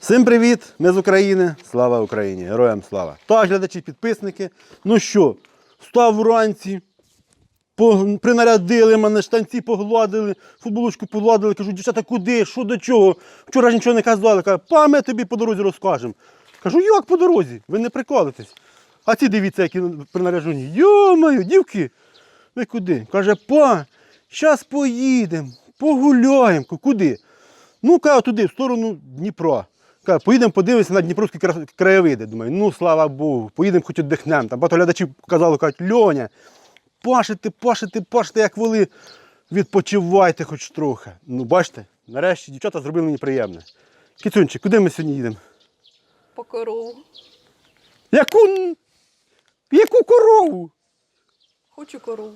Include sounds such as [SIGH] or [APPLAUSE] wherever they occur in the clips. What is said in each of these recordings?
Всім привіт! Ми з України. Слава Україні! Героям слава! Так, глядачі, підписники. Ну що, встав вранці, по- принарядили мене, штанці погладили, футболочку погладили. Кажу, дівчата, куди? Що до чого? Вчора ж нічого не казали. Кажу, па, ми тобі по дорозі розкажемо. Кажу, як по дорозі? Ви не приколитесь. А ці дивіться, які принаряжені. Йо-моє, дівки, ви куди? Каже, па, зараз поїдемо, погуляємо. Куди? Ну, каже, туди, в сторону Дніпра. Каже, поїдемо подивимося на Дніпровські кра- краєвиди. Думаю, ну слава Богу, поїдемо хоч віддихнемо. Там багато глядачів казали, кажуть, Льоня, пашете, пашете, пашете, як воли. Відпочивайте хоч трохи. Ну, бачите, нарешті дівчата зробили мені приємне. Кіцюнчик, куди ми сьогодні їдемо? По корову. Яку, яку корову? Хочу корову.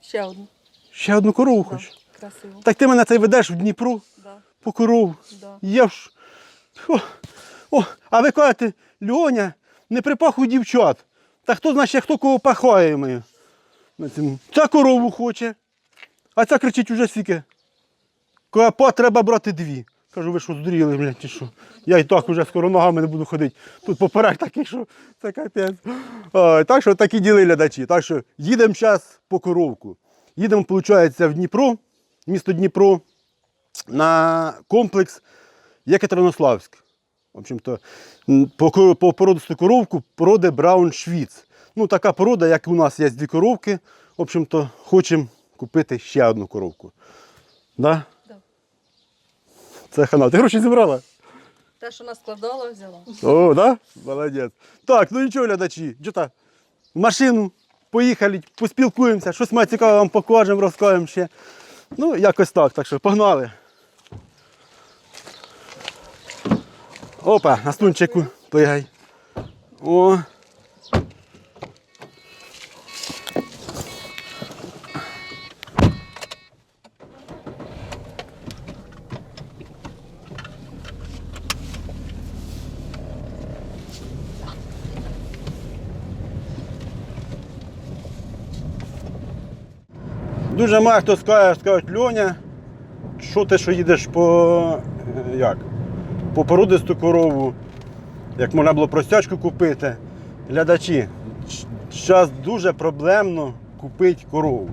Ще одну. Ще одну корову Да. хочеш? Красиво. Так ти мене це ведеш в Дніпро Да. по корову. Да. Я ж. О, о, а ви кажете, Льоня, не припахуй дівчат. Та хто ще хто кого пахає мою. Ця корову хоче. А ця кричить уже скільки. Каже, па, треба брати дві. Кажу, ви що здуріли, блядь, чи що? Я і так вже скоро ногами не буду ходити. Тут поперек такий, що це капець. Так що такі діли глядачі. Так що їдемо зараз по коровку. Їдемо, виходить, в Дніпро, місто Дніпро, на комплекс Єкатеринославськ. В общем-то, по, по породисту коровку породи Брауншвіц. Ну, така порода, як у нас є дві коровки. В общем-то, хочемо купити ще одну коровку. Да? Да. Це хана. Ти гроші зібрала? Те, що наскладала, взяла. О, да? Молодець. Так, ну нічого, глядачі. Джота, в машину, поїхали, поспілкуємося, щось ми цікаве вам покажемо, розкажемо ще. Ну, якось так, так що погнали. Опа, на стунчику плигай. О. Дуже мало хто скаже, скажуть, Льоня, що ти що їдеш по, е, як? По породисту корову, як можна було простячку купити. Глядачі, зараз дуже проблемно купити корову.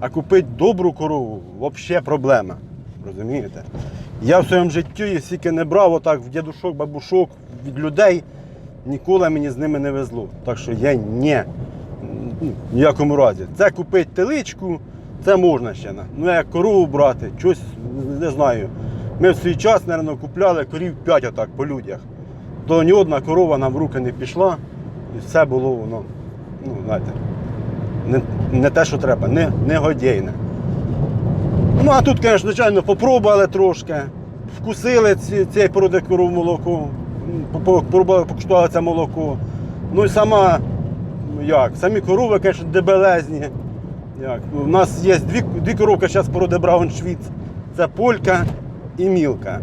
А купити добру корову взагалі проблема. Розумієте? Я в своєму житті стільки не брав отак в дідушок, бабушок від людей, ніколи мені з ними не везло. Так що я ні. Ну, в ніякому разі. Це купити теличку, це можна ще. Ну як корову брати, щось не знаю. Ми в свій час, мабуть, купляли корів 5 отак по людях. То ні одна корова нам в руки не пішла, і все було воно, ну, знаєте, не, не те, що треба, не, не годійне. Ну, а тут, звісно, звичайно, попробували трошки, вкусили ці, цієї породи коров молоко, попробували, покуштували це молоко. Ну і сама, ну, як, самі корови, звісно, дебелезні. Як, у нас є дві, дві коровки зараз породи Брауншвіц. Це полька і мілка.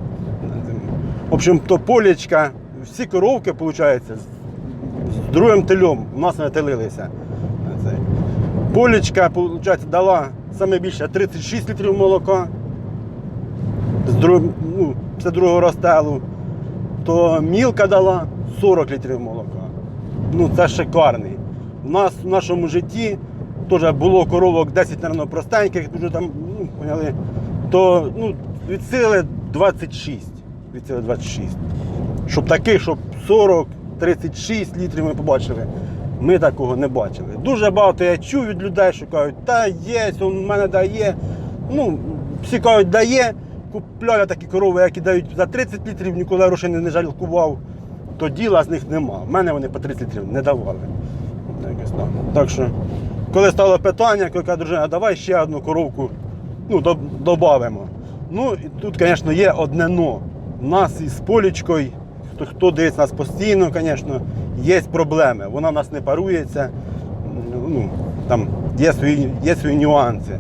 В общем, то полічка, всі коровки, виходить, з, другим тельом у нас не телилися. Це. Полічка, виходить, дала саме більше 36 літрів молока. З ну, це другого розстелу. То мілка дала 40 літрів молока. Ну, це шикарний. У нас в нашому житті теж було коровок 10, мабуть, простеньких, дуже там, ну, поняли, то ну, від сили 26. Від сили 26. Щоб таких, щоб 40, 36 літрів ми побачили. Ми такого не бачили. Дуже багато я чув від людей, що кажуть, та є, в мене дає. Ну, всі кажуть, дає. Купляю такі корови, які дають за 30 літрів, ніколи грошей не жалкував, то діла з них нема. В мене вони по 30 літрів не давали. Так. так що, коли стало питання, коли дружина, давай ще одну коровку ну, додамо. Ну, і тут, звісно, є одне но. У нас із полічкою, хто, хто дивиться нас постійно, звісно, є проблеми. Вона в нас не парується. Ну, там є свої, є свої нюанси.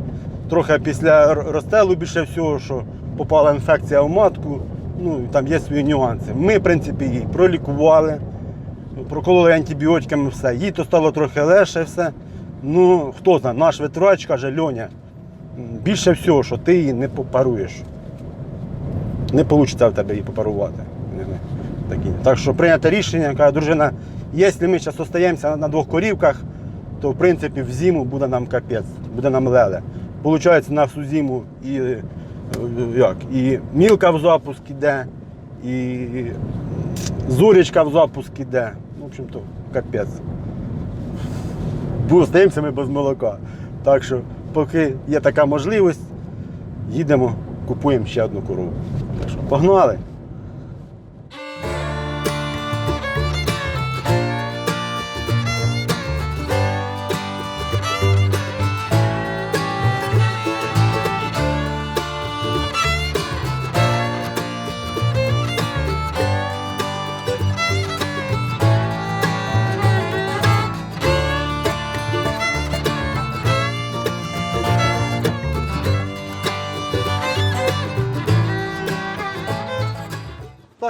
Трохи після розстелу більше всього, що попала інфекція в матку, ну, там є свої нюанси. Ми, в принципі, її пролікували, прокололи антибіотиками все. Їй то стало трохи легше все. Ну, хто знає, наш ветерач каже, Льоня, більше всього, що ти її не попаруєш. Не вийде в тебе її попарувати. Так що прийнято рішення, каже, дружина, якщо ми зараз остаємося на двох корівках, то в принципі в зиму буде нам капець, буде нам леле. Получається, на всю зиму і, е, як, і мілка в запуск іде, і зорічка в запуск іде. В общем-то, капець. Бо остаємося ми без молока. Так що, поки є така можливість, їдемо, купуємо ще одну корову. Так погнали!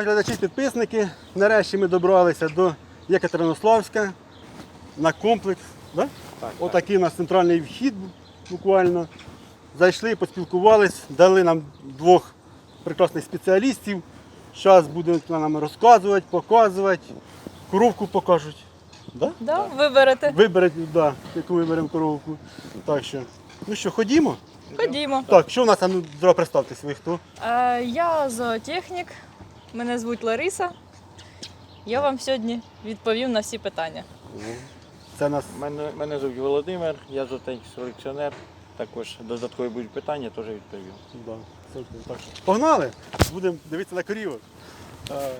Так, глядачі підписники. Нарешті ми добралися до Єкатеринославська на комплекс. Да? Так, Отакий у нас центральний вхід буквально. Зайшли, поспілкувались, дали нам двох прекрасних спеціалістів. Зараз будуть нам розказувати, показувати, коровку покажуть. Да? Да, виберете. Виберуть, да, яку виберемо коровку. Так що, ну що, ходімо? Ходімо. Так, що у нас, а ну, зразу представтесь, ви хто? Е, я зоотехнік, мене звуть Лариса. Я вам сьогодні відповім на всі питання. Це нас Мене, мене звуть Володимир, я зотенький селекціонер. Також додаткові будуть питання, теж відповім. Да, супер. Так що погнали! Будемо дивитися на корівок. Давай.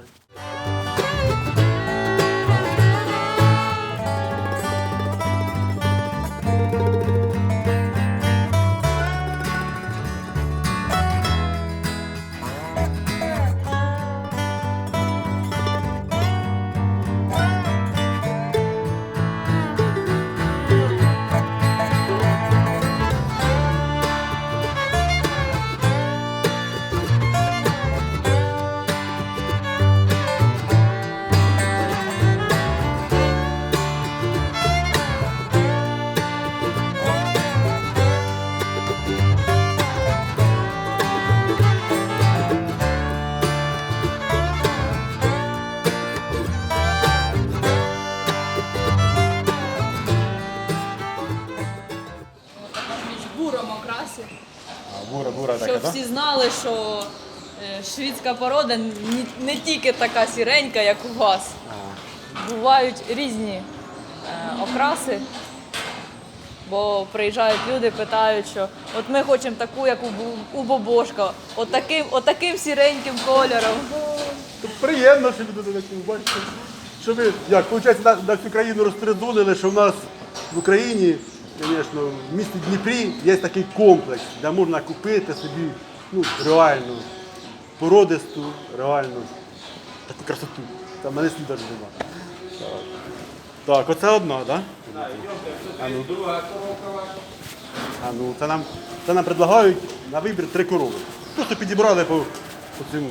Що е, шведська порода не, не тільки така сіренька, як у вас. Бувають різні е, окраси. Бо приїжджають люди, питають, що от ми хочемо таку, як у, Бу- у Бобошка, от таким, от таким сіреньким кольором. Приємно, що люди такі бачите. Що ви, як, виходить, на, на всю країну розтридулили, що в нас в Україні, звісно, в місті Дніпрі є такий комплекс, де можна купити собі ну, реальну, породисту, реальну таку красоту. Там мене слід навіть нема. Так. Так, оце одна, так? Да? А ну. А ну, це нам, це нам предлагають на вибір три корови. Просто підібрали по, по цьому.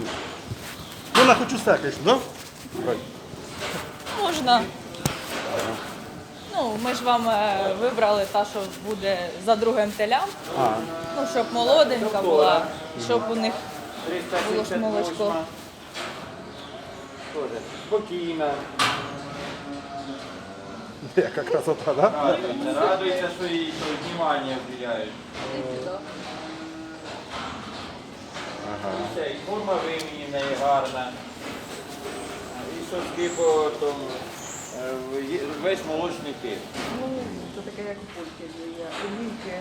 Ну, на хочу все, звісно, так? Да? Можна. Ну, ми ж вам е, вибрали та, що буде за другим телям. А, Ну, щоб молоденька була, щоб у них було ж молочко. Тоже спокійна. яка красота, так? Да? Радується, що їй внимання вділяють. Все, і форма вимені в неї гарна. І соски по тому. Е, Весь молочний тип. Ну, це таке, як польки є. Лінки,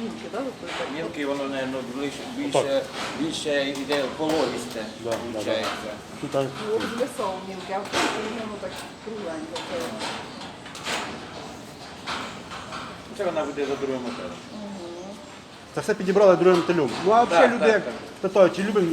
лінки, так? Мілкий воно, мабуть, більше, більше, більше йде пологісте, Да, да, да. виходить. Тут так. Весов мілки, а в польки воно так кругленько. Це вона буде за другим отелем. Це все підібрали другим телем. Ну а взагалі люди так, як так. питають, чи любимо,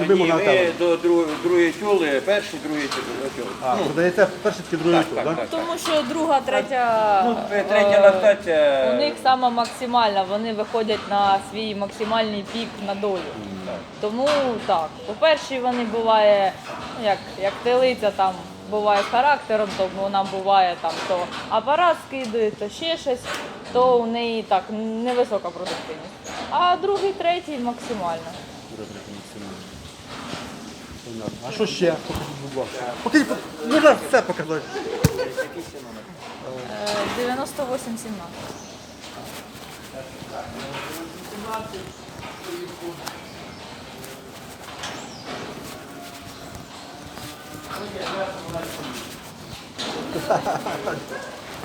любимо Ні, на ми телем. до другої, другої тюли, перший, другий тюли. А, продається перший таки другий так, тюл, так, так? так. Тому що друга, третя, Ну, третя е, лактація. у них сама максимальна, вони виходять на свій максимальний пік на долю. Тому так, по першій вони буває, ну, як, як телиця там буває характером, то вона буває там то апарат скидує, то ще щось, то у неї так невисока продуктивність. А другий, третій максимально. А що ще? Покажіть, будь ласка. Можна все показати. Е, 98-17.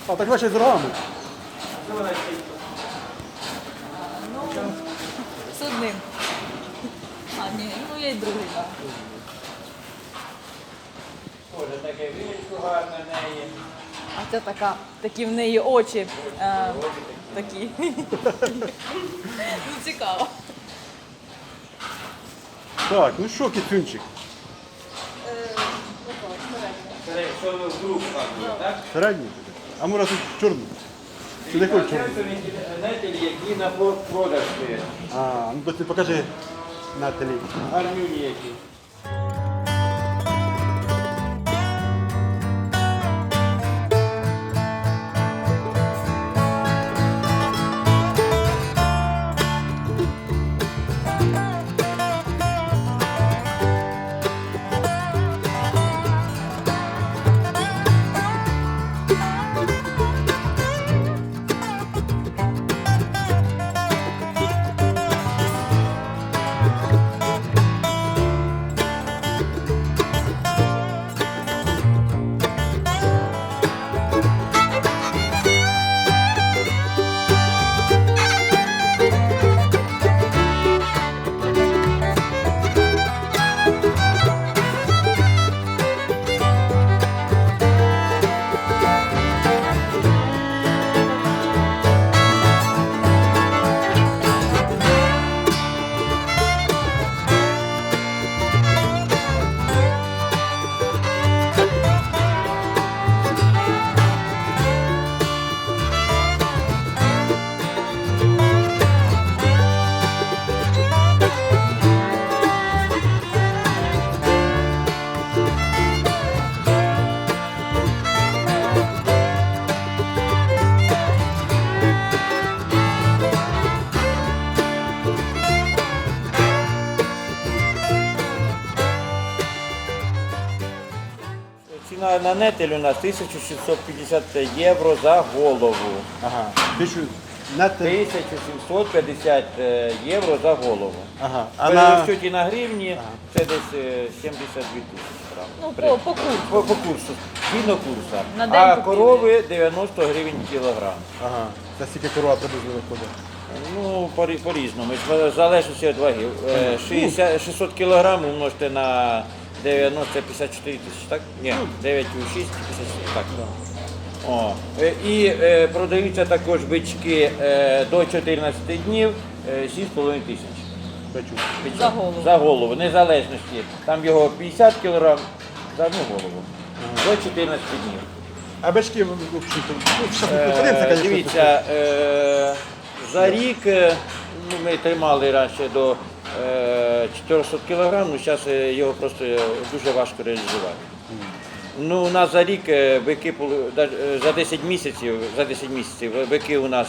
А так ваші з рогами. З одним. А, ні, ну є й другий, так. Тоже таке вілечко гарне в неї. А це така, такі в неї очі. Е, такі. ну, цікаво. Так, ну що, кицюнчик? Це ви в так? Середній? А може тут чорний? Чи не хочеш чорний? Це нетелі, які на продаж стоять. А, ну то ти покажи на телі. Гарнюні які. Ціна у нас 1650 євро за голову. Ага. Тисячу на телі. 1750 е, євро за голову. Ага. А на... на гривні це десь е, 72 тисячі грам. Ну, по, по курсу. По, по курсу, згідно курсу. На день А купили. корови 90 гривень кілограм. Ага. Це скільки корова приблизно виходить? Ну, по- по-різному, в залежності від ваги. Е, 60, 600 кілограм умножте на 90, 54 тисячі, так? Ні, 9,6, 54, так. О. е, І е, продаються також бички е, до 14 днів е, 6,5 тисяч. Бичок. За голову. За голову, незалежності. Там його 50 кілограм за одну голову. До 14 днів. А бачки, ну, ми Е, звісно. Дивіться, е, за рік е, ну, ми тримали раніше до 400 кг, ну зараз його просто е, дуже важко реалізувати. Ну, у нас за рік е, бики е, за 10 місяців, за 10 місяців е, бики у нас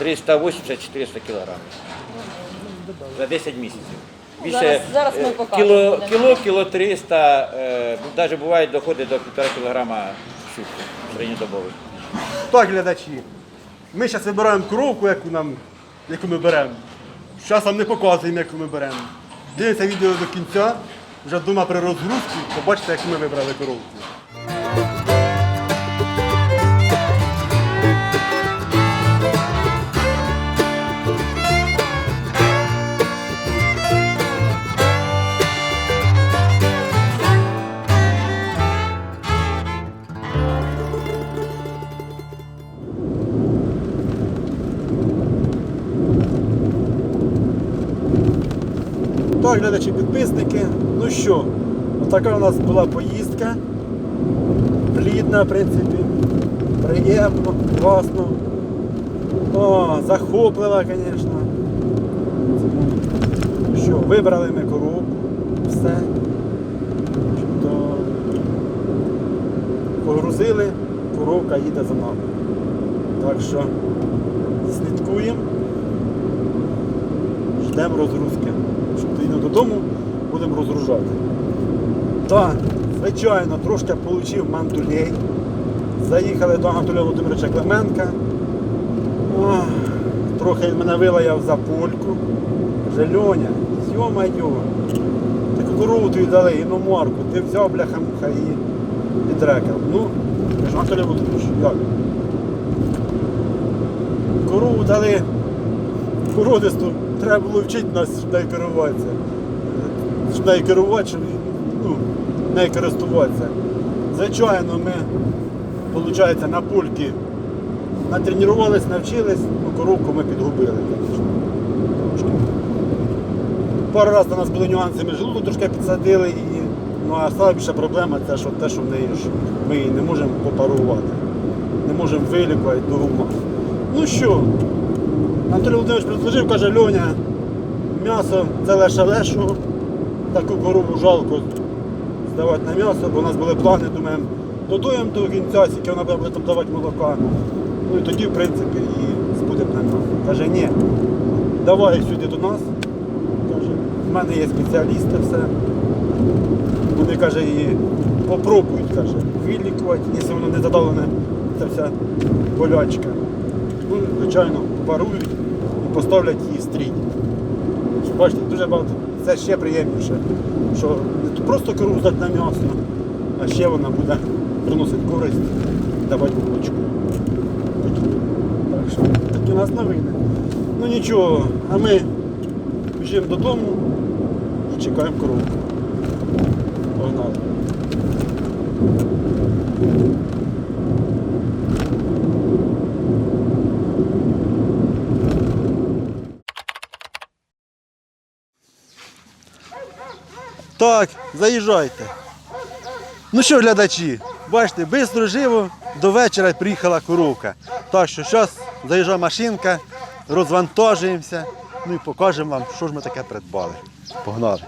е, 380-400 кг. За 10 місяців. Ну, зараз- зараз ми е, покажемо, Кіло, кіло, кіло 300, е, навіть буває доходить до 1,5 кілограма в сутки. Так, глядачі. Ми зараз вибираємо коровку, яку, нам, яку ми беремо. Зараз вам не показуємо, як ми беремо. Дивіться відео до кінця. Вже вдома при розгрузці, побачите, як ми вибрали коровку. Так, глядачі, підписники. Ну що, така у нас була поїздка. Плідна, в принципі. Приємно, класно. О, захоплива, звісно. Що, вибрали ми коробку, все. То погрузили, коровка їде за нами. Так що слідкуємо ждемо розгрузки. Додому, будемо розгружати. Так, звичайно, трошки отримав мантулей. Заїхали до Анатолія Володимировича Клименка. Ох, трохи мене вилаяв за польку. Каже, Льоня, йо-майо, ти корову тобі дали, іномарку, ти взяв бляха-муха і підрекав. Ну, кажу, Анатолій Володимирович, як? Корову дали породисту, треба було вчити нас, нею керуватися. Нею керувати, щоб ну, нею користуватися. Звичайно, ми, виходить, на пульки натренувалися, навчились, ну, коровку ми підгубили. Пару разів у нас були нюанси, ми желудок трошки підсадили, і, ну, а саме більша проблема це що те, що в неї ж ми її не можемо попарувати, не можемо вилікувати до ума. Ну що, Анатолій Володимирович предложив, каже, Льоня, м'ясо це лише лешого, таку корову жалко здавати на м'ясо, бо у нас були плани, думаємо, додуємо до кінця, скільки вона буде там давати молока. Ну і тоді, в принципі, її збудемо на м'ясо. Каже, ні, давай сюди до нас. Каже, в мене є спеціалісти, все. Вони каже, її попробують, каже, вилікувати, якщо воно не задавлене, ця вся болячка. Ну, звичайно, парують і поставлять її в стрій. Бачите, дуже багато. Це ще приємніше, що не то просто корову здати на м'ясо, а ще вона буде приносити користь, давати молочко. Такі. Так що такі у нас новини. Ну нічого, а ми біжимо додому і чекаємо коровку. Погнали. Так, заїжджайте. Ну що, глядачі, бачите, швидко живо до вечора приїхала коровка. Так що зараз заїжджає машинка, розвантажуємося, ну і покажемо вам, що ж ми таке придбали. Погнали.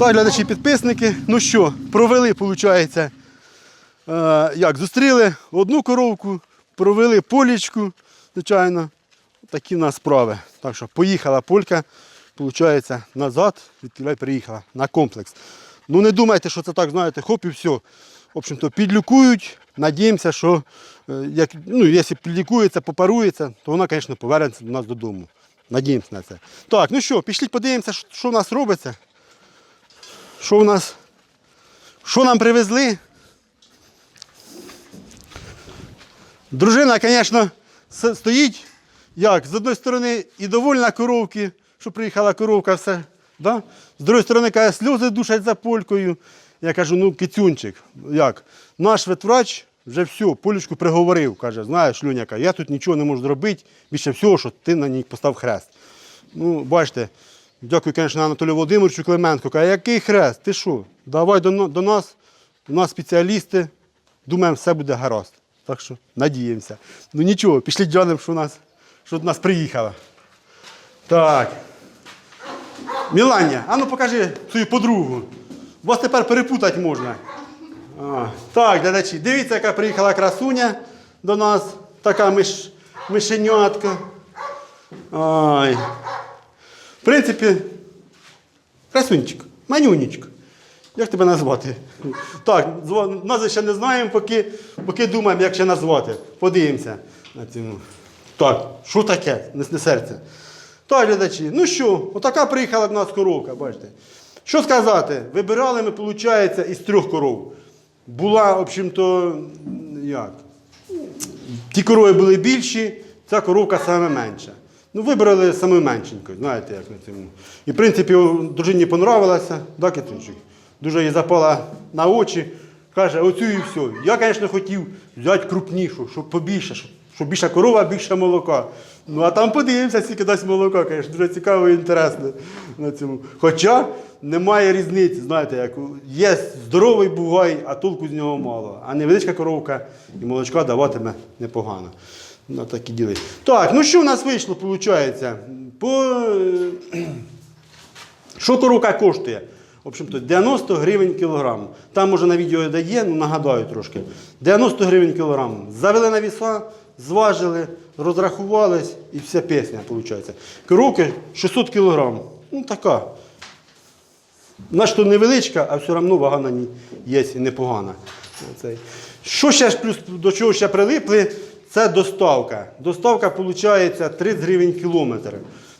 Так, глядачі підписники. Ну що, провели, виходить, е, як, зустріли одну коровку, провели полічку, звичайно. Такі в нас справи. Так що поїхала полька, виходить, назад, відкидай приїхала на комплекс. Ну не думайте, що це так, знаєте, хоп і все. В общем-то, підлікують. Надіємося, що е, як, ну, якщо підлікується, попарується, то вона, звісно, повернеться до нас додому. Надіємося на це. Так, ну що, пішли подивимося, що- в нас робиться. Що у нас? Що нам привезли? Дружина, звісно, стоїть, як, з одної сторони і довольна коровки, що приїхала коровка, все. Да? З другої сторони, каже, сльози душать за полькою. Я кажу, ну, кицюнчик, як? Наш ветврач вже все, полючку приговорив. Каже, знаєш, Люняка, я тут нічого не можу зробити, більше всього, що ти на ній постав хрест. Ну, бачите, дякую, звісно, Анатолію Володимировичу Клименко. Каже, який хрест? Ти що? Давай до, до нас, у нас спеціалісти, думаємо, все буде гаразд. Так що надіємося. Ну нічого, пішли глянемо, що що до нас приїхало. Так. Мілання, а ну покажи свою подругу. Вас тепер перепутати можна. А, так, глядачі, дивіться, яка приїхала красуня до нас. Така миш, мишенятка. Ай. В принципі, красунчик, манюнечка. Як тебе назвати? Так, назви ще не знаємо, поки, поки думаємо, як ще назвати. Подивимося на цьому. Так, що таке? Не, серце. Так, глядачі, ну що, отака приїхала до нас коровка, бачите. Що сказати? Вибирали ми, виходить, із трьох коров. Була, в общем-то, як? Ті корови були більші, ця коровка саме менша. Ну, вибрали саме меншеньку, знаєте, як на цьому. І, в принципі, дружині понравилося, да, Китинчик? Дуже їй запала на очі. Каже, оцю і все. Я, звісно, хотів взяти крупнішу, щоб побільше, щоб, більша корова, більше молока. Ну, а там подивимося, скільки дасть молока, звісно, дуже цікаво і інтересно на цьому. Хоча немає різниці, знаєте, як є здоровий бугай, а толку з нього мало. А невеличка коровка і молочка даватиме непогано. На такі діли. Так, ну що в нас вийшло, виходить? По... е, [CLEARS THROAT] Що коровка коштує? В общем-то, 90 гривень кілограм. Там, може, на відео дає, ну нагадаю трошки. 90 гривень кілограм. Завели на віса, зважили, розрахувались і вся пісня, виходить. Коровки 600 кілограм. Ну, така. Вона то невеличка, а все одно вага на ній є непогана. Що ще плюс до чого ще прилипли? Це доставка. Доставка виходить 30 гривень кілометр.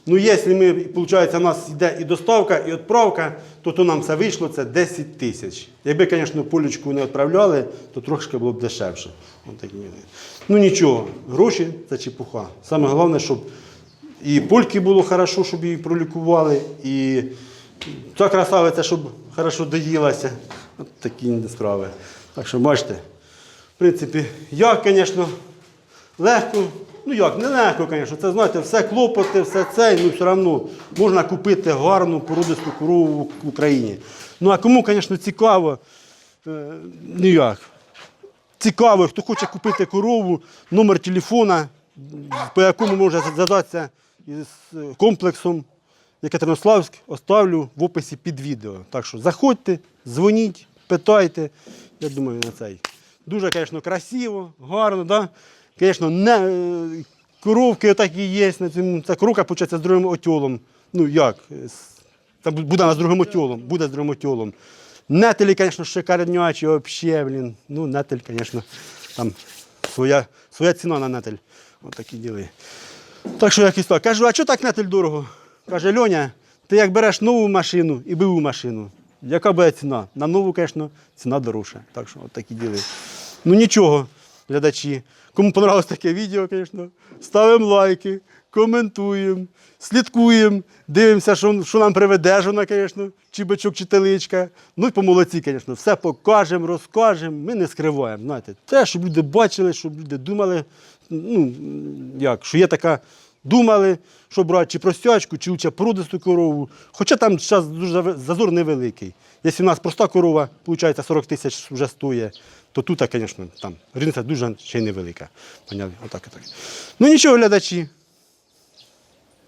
Ну, якщо ми, виходить, у нас йде і доставка, і відправка, то, то нам це вийшло це 10 тисяч. Якби, звісно, полючку не відправляли, то трошки було б дешевше. Ну нічого, гроші це чепуха. Саме головне, щоб і польки було хорошо, щоб її пролікували, і ця красавиця, щоб хорошо доїлася. От такі справи. Так що бачите, в принципі, я, звісно, легко. Ну як, не легко, звісно. Це знаєте, все клопоти, все це, ну все одно можна купити гарну породисту корову в Україні. Ну а кому, звісно, цікаво, е, ну як, цікаво, хто хоче купити корову, номер телефона, по якому може зв'язатися із е, комплексом Екатеринославськ, оставлю в описі під відео. Так що заходьте, дзвоніть, питайте. Я думаю, на цей. Дуже, звісно, красиво, гарно, да? Звісно, не, е, коровки отакі є. Ця коровка, виходить, з другим отьолом. Ну як? Там буде з другим отьолом, буде з другим отьолом. Нетелі, звісно, шикарнячі, взагалі, блін. Ну, нетель, звісно, там своя, своя ціна на нетель. Ось такі діли. Так що якось так. Кажу, а чого так нетель дорого? Каже, Льоня, ти як береш нову машину і биву машину, яка буде ціна? На нову, звісно, ціна дорожча. Так що от такі діли. Ну нічого, глядачі. Кому понравилось таке відео, звісно, ставимо лайки, коментуємо, слідкуємо, дивимося, що, що нам приведе жона, звісно, чи бичок, чи теличка. Ну і по молодці, звісно, все покажемо, розкажемо. Ми не скриваємо. Знаєте, те, щоб люди бачили, щоб люди думали, ну, як, що є така. Думали, що брати чи простячку, чи лучше породисту корову. Хоча там зараз дуже зазор невеликий. Якщо в нас проста корова, виходить, 40 тисяч вже стоїть, то тут, звісно, там різниця дуже ще й невелика. Поняли? Отак, отак. Ну нічого, глядачі.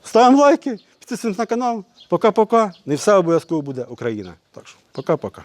Ставимо лайки, підписуємось на канал, Пока-пока. Не все обов'язково буде Україна. Так що, пока-пока.